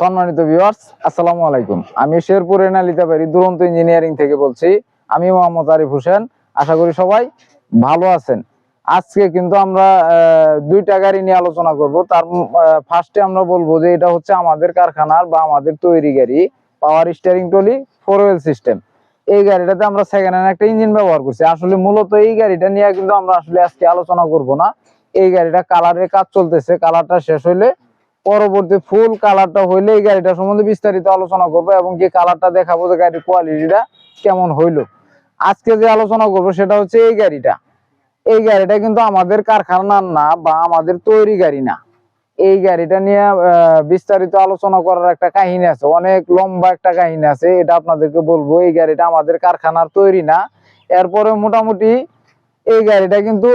সম্মানিত ভিউয়ার্স আসসালামু আলাইকুম। আমি শেরপুর এনালিতাবাড়ি দুরন্ত ইঞ্জিনিয়ারিং থেকে বলছি। আমি মোহাম্মদ আরিফ হোসেন। আশা করি সবাই ভালো আছেন। আজকে কিন্তু আমরা দুইটা গাড়ি নিয়ে আলোচনা করব। তার ফার্স্টে আমরা বলব যে এটা হচ্ছে আমাদের কারখানার বা আমাদের তৈরি গাড়ি power steering trolley four wheel system এই গাড়িটাতে আমরা সেকেন্ড হ্যান্ড একটা ইঞ্জিন ব্যবহার করছি। আসলে মূলত এই গাড়িটা নিয়ে কিন্তু আমরা আসলে আজকে আলোচনা করব না। এই গাড়িটা কালারের কাজ চলতেছে। কালারটা শেষ হইলে পরবর্তী ফুল কালারটা হইলে এই গাড়িটা সম্বন্ধে বিস্তারিত আলোচনা করব এবং কি কালারটা দেখাবো যে গাড়ির কোয়ালিটিটা কেমন হইল। আজকে যে আলোচনা করব সেটা হচ্ছে এই গাড়িটা। এই গাড়িটা কিন্তু আমাদের কারখানার না বা আমাদের তৈরি গাড়ি না। এই গাড়িটা নিয়ে বিস্তারিত আলোচনা করার একটা কাহিনী আছে, অনেক লম্বা একটা কাহিনী আছে, এটা আপনাদেরকে বলব। এই গাড়িটা আমাদের কারখানার তৈরি না। এরপরে মোটামুটি এই গাড়িটা কিন্তু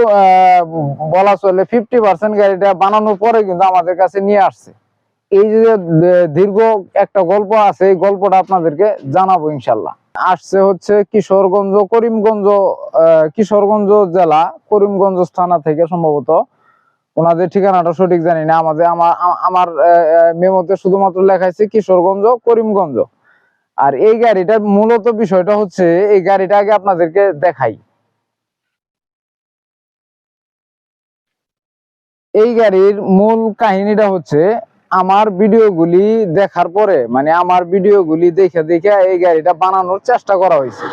বলা চলে ফিফটি পার্সেন্ট গাড়িটা বানানোর পরে কিন্তু আমাদের কাছে নিয়ে আসছে। এই যে দীর্ঘ একটা গল্প আছে, এই গল্পটা আপনাদেরকে জানাব ইনশাল্লাহ। আসছে হচ্ছে কিশোরগঞ্জ, করিমগঞ্জ কিশোরগঞ্জ জেলা, করিমগঞ্জ থানা থেকে সম্ভবত। ওনাদের ঠিকানাটা সঠিক জানি না, আমাদের আমার আমার মেমোতে শুধুমাত্র লেখা আছে কিশোরগঞ্জ, করিমগঞ্জ। আর এই গাড়িটার মূলত বিষয়টা হচ্ছে, এই গাড়িটা আগে আপনাদেরকে দেখাই। এই গাড়ির মূল কাহিনীটা হচ্ছে, আমার ভিডিওগুলি দেখার পরে মানে আমার ভিডিওগুলি দেখে দেখে এই গাড়িটা বানানোর চেষ্টা করা হয়েছে।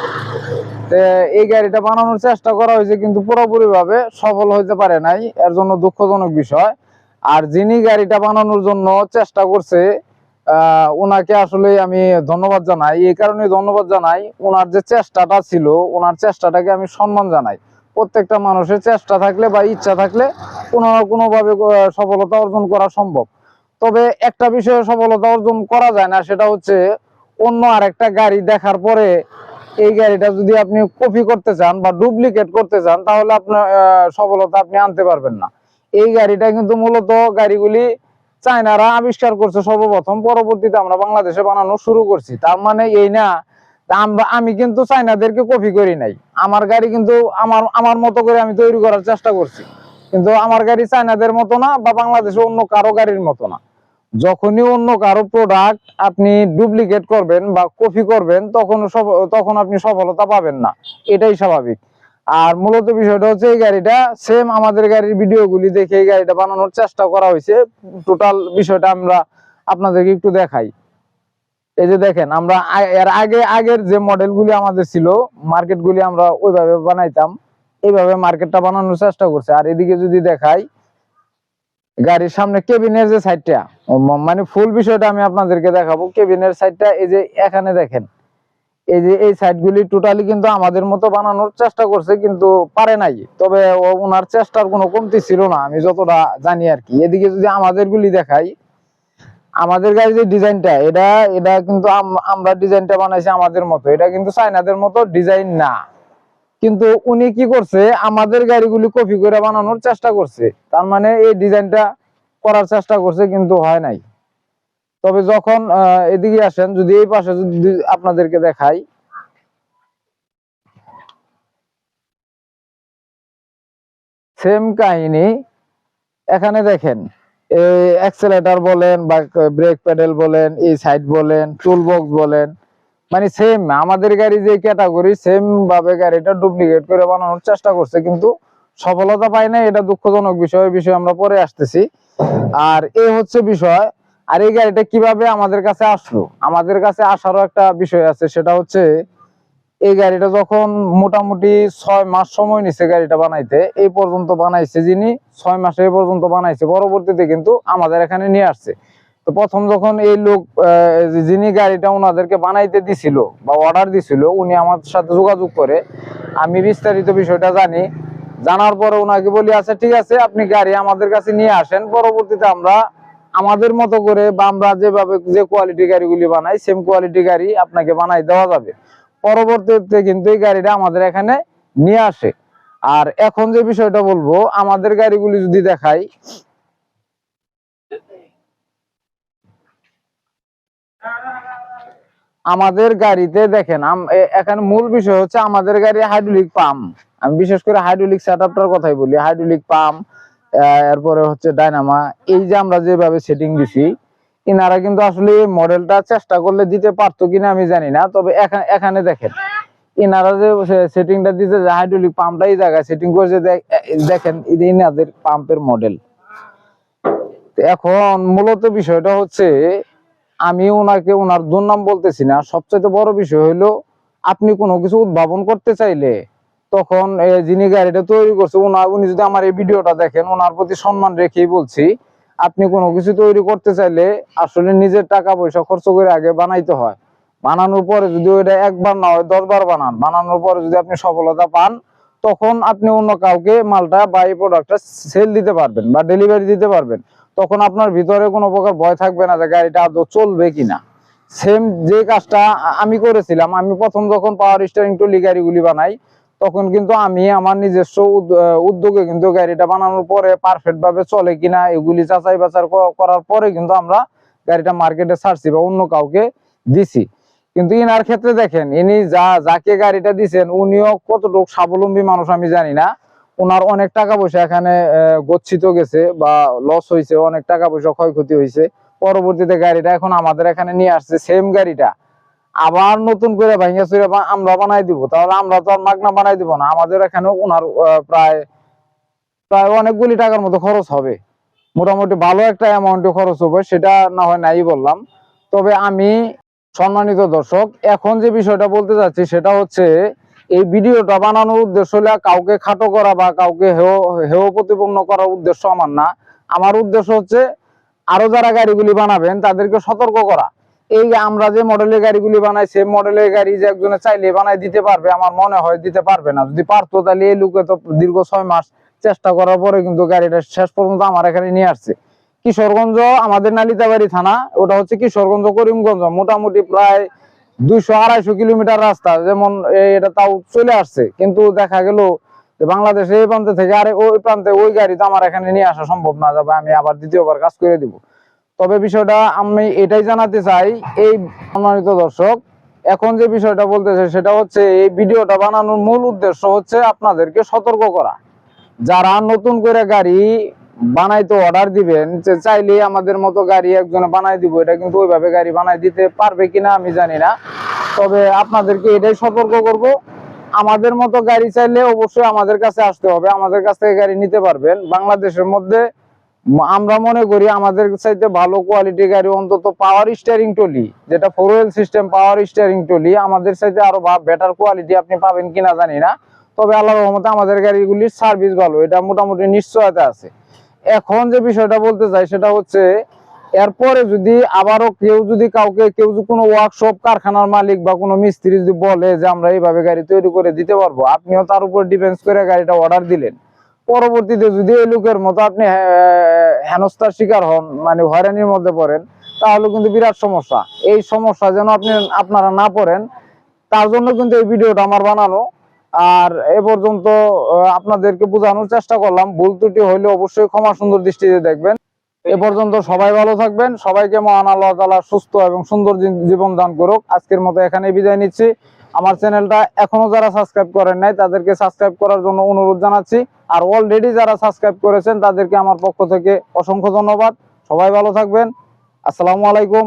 এই গাড়িটা বানানোর চেষ্টা করা হয়েছে কিন্তু পুরোপুরি ভাবে সফল হইতে পারে নাই, এর জন্য দুঃখজনক বিষয়। আর যিনি গাড়িটা বানানোর জন্য চেষ্টা করছে ওনাকে আসলে আমি ধন্যবাদ জানাই। এই কারণে ধন্যবাদ জানাই ওনার যে চেষ্টাটা ছিল ওনার চেষ্টাটাকে আমি সম্মান জানাই। প্রত্যেকটা মানুষের চেষ্টা থাকলে বা ইচ্ছা থাকলে কোনো না কোনো ভাবে আহ, সফলতা অর্জন করা সম্ভব। তবে একটা বিষয়ে সফলতা অর্জন করা যায় না সেটা হচ্ছে অন্য আরেকটা গাড়ি দেখার পরে এই গাড়িটা যদি আপনি কপি করতে চান বা ডুপ্লিকেট করতে চান তাহলে আপনার সফলতা আপনি আনতে পারবেন না। এই গাড়িটা কিন্তু মূলত গাড়িগুলি চায়নারা আবিষ্কার করছে সর্বপ্রথম পরবর্তীতে আমরা বাংলাদেশে বানানো শুরু করছি। তার মানে এই না আমি কিন্তু চায়নাদেরকে কপি করি নাই। আমার গাড়ি কিন্তু আমার আমার মতো করে আমি তৈরি করার চেষ্টা করছি। কিন্তু আমার গাড়ি চায়নাদের মতো না বা বাংলাদেশে অন্য কারও গাড়ির মতো না। যখনই অন্য কারও প্রোডাক্ট আপনি ডুপ্লিকেট করবেন বা কপি করবেন তখন তখন আপনি সফলতা পাবেন না। এটাই স্বাভাবিক। আর মূলত বিষয়টা হচ্ছে এই গাড়িটা সেম আমাদের গাড়ির ভিডিওগুলি দেখে এই গাড়িটা বানানোর চেষ্টা করা হয়েছে। টোটাল বিষয়টা আমরা আপনাদেরকে একটু দেখাই। এই যে দেখেন, আমরা এর আগে, আগের যে মডেলগুলি আমাদের ছিল মার্কেটগুলি আমরা ওইভাবে বানাইতাম। এইভাবে মার্কেটটা বানানোর চেষ্টা করছে। আর এদিকে যদি দেখাই, গাড়ির সামনে কেবিনের যে সাইডটা মানে ফুল বিষয়টা আমি আপনাদেরকে দেখাবো। কেবিনের সাইডটা এই যে এখানে দেখেন, এই যে এই সাইডগুলি টোটালি কিন্তু আমাদের মতো বানানোর চেষ্টা করছে, কিন্তু পারে নাই। তবে ওনার চেষ্টার কোনো কমতি ছিল না, আমি যতটা জানি আর কি। এদিকে যদি আমাদের গুলি দেখাই, আমাদের গাড়ির যে ডিজাইনটা, এটা এটা কিন্তু আম- আমরা ডিজাইনটা বানাইছি আমাদের মতো। এটা কিন্তু চাইনাদের মতো ডিজাইন না। কিন্তু উনি কি করছে? আমাদের গাড়িগুলি কপি করে বানানোর চেষ্টা করছে। তার মানে এই ডিজাইনটা করার চেষ্টা করছে, কিন্তু হয় নাই। তবে যখন এদিকে আসেন, যদি এই পাশে যদি আপনাদেরকে দেখাই। সেম কাহিনী, এখানে দেখেন, এই অ্যাক্সেলেটর বলেন বা ব্রেক প্যাডেল বলেন, এই সাইড বলেন টুল বক্স বলেন মানে সেম আমাদের গাড়ি যে ক্যাটাগরি সেম ভাবে গাড়িটা ডুপ্লিকেট করে বানানোর চেষ্টা করছে, কিন্তু সফলতা পায় না এটা দুঃখজনক বিষয় বিষয়ে আমরা পরে আসতেছি। আর এই হচ্ছে বিষয়, আর এই গাড়িটা কীভাবে আমাদের কাছে আসলো? আমাদের কাছে আসারও একটা বিষয় আছে, সেটা হচ্ছে এই গাড়িটা যখন মোটামুটি ছয় মাস সময় নিছে গাড়িটা বানাইতে, এই পর্যন্ত বানাইছে যিনি, ছয় মাসে এই পর্যন্ত বানাইছে, পরবর্তীতে কিন্তু আমাদের এখানে নিয়ে আসছে। তো প্রথম যখন এই লোক যিনি গাড়িটা ওনাদেরকে বানাইতে দিছিল বা অর্ডার দিছিল, উনি আমার সাথে যোগাযোগ করে, আমি বিস্তারিত বিষয়টা জানি। জানার পরে ওনাকে বলি আচ্ছা ঠিক আছে, আপনি গাড়ি আমাদের কাছে নিয়ে আসেন। পরবর্তীতে আমরা আমাদের মতো করে বা আমরা যেভাবে যে কোয়ালিটি গাড়িগুলি বানাই সেম কোয়ালিটি গাড়ি আপনাকে বানাই দেওয়া যাবে। পরবর্তীতে কিন্তু এই গাড়িটা আমাদের এখানে নিয়ে আসে। আর এখন যে বিষয়টা বলব, আমাদের গাড়িগুলি যদি দেখাই আমাদের গাড়িতে দেখেন এখানে মূল বিষয় হচ্ছে আমাদের গাড়ি হাইড্রোলিক পাম্প আমি বিশেষ করে হাইড্রোলিক সেটআপটার কথাই বলি। হাইড্রোলিক পাম্প এরপরে হচ্ছে ডায়নামা এই যে আমরা যেভাবে সেটিং দিছি, ইনারা কিন্তু আসলে মডেলটা চেষ্টা করলে দিতে পারতো কিনা আমি জানি না। তবে এখানে দেখেন, ইনারা যে সেটিংটা দিতে যে হাইড্রোলিক পাম্পটা এই জায়গায় সেটিং করেছে দেখেন ইনাদের পাম্পের মডেল এখন মূলত বিষয়টা হচ্ছে আমি ওনাকে, ওনার দুর্নাম বলতেছি না। সবচেয়ে বড় বিষয় হলো আপনি কোনো কিছু উদ্ভাবন করতে চাইলে তখন যিনি গাড়িটা তৈরি করছে ওনার উনি যদি আমার এই ভিডিওটা দেখেন, ওনার প্রতি সম্মান রেখেই বলছি, আপনি কোনো কিছু তৈরি করতে চাইলে আসলে নিজের টাকা পয়সা খরচ করে আগে বানাইতে হয়। বানানোর পরে যদি ওইটা একবার না হয়, দশবার বানান। বানানোর পরে যদি আপনি সফলতা পান, তখন আপনি অন্য কাউকে মালটা বা এই প্রোডাক্টটা সেল দিতে পারবেন বা ডেলিভারি দিতে পারবেন। তখন আপনার ভিতরে কোনো প্রকার ভয় থাকবে না যে গাড়িটা আদৌ চলবে কিনা। সেম যে কাজটা আমি করেছিলাম, আমি প্রথম যখন পাওয়ার স্টারিং টলি গাড়িগুলি বানাই, তখন কিন্তু আমি আমার নিজস্ব উদ- উদ্যোগে কিন্তু গাড়িটা বানানোর পরে পারফেক্ট ভাবে চলে কিনা, এগুলি যাচাই ক- করার পরে কিন্তু আমরা গাড়িটা মার্কেটে ছাড়ছি বা অন্য কাউকে দিছি। কিন্তু ইনার ক্ষেত্রে দেখেন, ইনি যা, যাকে গাড়িটা দিছেন, উনিও কতটুকু স্বাবলম্বী মানুষ আমি জানি না। ওনার অনেক টাকা পয়সা এখানে গচ্ছিত গেছে বা লস হয়েছে অনেক টাকা পয়সা ক্ষয়ক্ষতি হয়েছে পরবর্তীতে গাড়িটা এখন আমাদের এখানে নিয়ে আসছে সেম গাড়িটা। আবার নতুন করে ভাইঙ্গা চুরে আমরা বানাই দিব। তাহলে আমরা তো আর মাগনা বানাই দিব না। আমাদের এখানে ওনার প্রায় প্রায় অনেকগুলি টাকার মতো খরচ হবে। মোটামুটি ভালো একটা অ্যামাউন্টে খরচ হবে, সেটা না হয় নাই বললাম। তবে আমি সম্মানিত দর্শক, এখন যে বিষয়টা বলতে চাচ্ছি সেটা হচ্ছে এই ভিডিওটা বানানোর উদ্দেশ্য হলো কাউকে খাটো করা বা কাউকে হেয় হেয় প্রতিপন্ন করার উদ্দেশ্য আমার না। আমার উদ্দেশ্য হচ্ছে আরও যারা গাড়িগুলি বানাবেন তাদেরকে সতর্ক করা। এই আমরা যে মডেলের গাড়িগুলি বানাই, সেই মডেলের গাড়ি যে একজনে চাইলে বানাই দিতে পারবে, আমার মনে হয় দিতে পারবে না। যদি পারতো তাহলে এই লোকে তো দীর্ঘ ছয় মাস চেষ্টা করার পরে কিন্তু গাড়িটা শেষ পর্যন্ত আমার এখানে নিয়ে আসছে। কিশোরগঞ্জ, আমাদের নালিতাবাড়ি থানা, ওটা হচ্ছে কিশোরগঞ্জ, করিমগঞ্জ, মোটামুটি প্রায় দুইশো আড়াইশো কিলোমিটার রাস্তা, যেমন এটা তাও চলে আসছে। কিন্তু দেখা গেল বাংলাদেশে এই প্রান্তে থেকে আরে ওই প্রান্তে ওই গাড়ি তো আমার এখানে নিয়ে আসা সম্ভব না, যাবে আমি আবার দ্বিতীয়বার কাজ করে দিব। তবে বিষয়টা আমি এটাই জানাতে চাই, এই সম্মানিত দর্শক, এখন যে বিষয়টা বলতেছে সেটা হচ্ছে এই ভিডিওটা বানানোর মূল উদ্দেশ্য হচ্ছে আপনাদেরকে সতর্ক করা। যারা নতুন করে গাড়ি বানাইতে অর্ডার দিবেন, যে চাইলে আমাদের মতো গাড়ি একজনে বানাই দিব, এটা কিন্তু ওইভাবে গাড়ি বানাই দিতে পারবে কিনা আমি জানি না। তবে আপনাদেরকে এটাই সতর্ক করব, আমাদের মতো গাড়ি চাইলে অবশ্যই আমাদের কাছে আসতে হবে, আমাদের কাছ থেকে গাড়ি নিতে পারবেন। বাংলাদেশের মধ্যে আমরা মনে করি আমাদের চাইতে ভালো কোয়ালিটি গাড়ি অন্তত পাওয়ার স্টিয়ারিং টলি যেটা four wheel system power steering trolley আমাদের চাইতে আরও বেটার কোয়ালিটি আপনি পাবেন কিনা জানি না। তবে আল্লাহর রহমতে আমাদের গাড়িগুলির সার্ভিস ভালো, এটা মোটামুটি নিশ্চয়তা আছে। এখন যে বিষয়টা বলতে চাই, সেটা হচ্ছে এরপরে যদি আবারও কেউ যদি কাউকে, কেউ যদি কোনো ওয়ার্কশপ কারখানার মালিক বা কোনো মিস্ত্রি যদি বলে যে আমরা এইভাবে গাড়ি তৈরি করে দিতে পারব, আপনিও তার উপর ডিপেন্স করে গাড়িটা অর্ডার দিলেন। পরবর্তীতে যদি এই লোকের মতো আপনি, হ্যা- হেনস্থার শিকার হন মানে হয়রানির মধ্যে পড়েন, তাহলে কিন্তু বিরাট সমস্যা। এই সমস্যা যেন আপনি, আপনারা না পড়েন, তার জন্য কিন্তু এই ভিডিওটা আমার বানানো। আর এ পর্যন্ত আপনাদেরকে বোঝানোর চেষ্টা করলাম। ভুল ত্রুটি হইলে অবশ্যই ক্ষমা সুন্দর দৃষ্টিতে দেখবেন। এ পর্যন্ত সবাই ভালো থাকবেন। সবাইকে মহান আল্লাহ তাআলা সুস্থ এবং সুন্দর জীবন দান করুক। আজকের মতো এখানে বিদায় নিচ্ছি। আমার চ্যানেলটা এখনও যারা সাবস্ক্রাইব করেন নাই, তাদেরকে সাবস্ক্রাইব করার জন্য অনুরোধ জানাচ্ছি। আর অলরেডি যারা সাবস্ক্রাইব করেছেন, তাদেরকে আমার পক্ষ থেকে অসংখ্য ধন্যবাদ। সবাই ভালো থাকবেন। আসসালামু আলাইকুম।